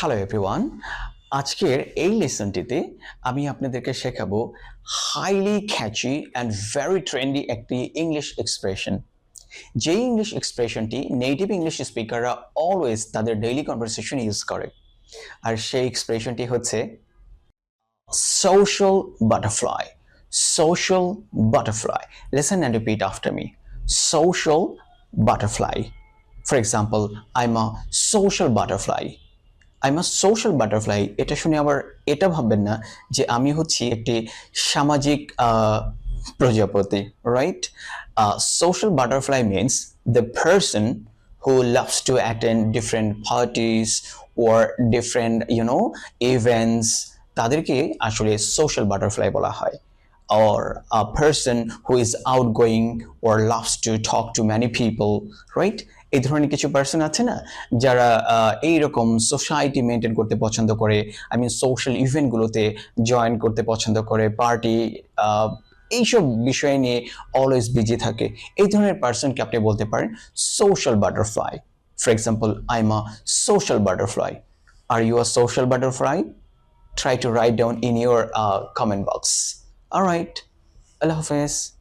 Hello everyone আজকের এই লেসনটিতে আমি আপনাদেরকে শেখাবো highly catchy and very trendy একটি ইংলিশ এক্সপ্রেশন যেই ইংলিশ এক্সপ্রেশনটি নেটিভ ইংলিশ স্পিকাররা অলওয়েজ তাদের ডেইলি কনভারসেশন ইউজ করে। আর সেই এক্সপ্রেশনটি হচ্ছে social butterfly social butterfly listen and repeat after me. Social butterfly. For example, i'm a social butterfly. I must social butterfly এটা শুনে আবার এটা ভাববেন না যে আমি হচ্ছি একটি সামাজিক প্রজাপতি right social butterfly means the person who loves to attend different parties or different you know events তাদেরকে আসলে সোশ্যাল বাটারফ্লাই বলা হয়। Or a person who is outgoing or loves to talk to many people right? এই ধরনের কিছু person আছে না যারা এইরকম সোসাইটি মেনটেন করতে পছন্দ করে আই মিন সোশ্যাল ইভেন্টগুলোতে জয়েন করতে পছন্দ করে পার্টি এইসব বিষয় নিয়ে অলওয়েজ বিজি থাকে। এই ধরনের পার্সনকে আপনি বলতে পারেন social butterfly for example I am a social butterfly are you a social butterfly to write down in your uh, comment box. All right. Allah Hafiz.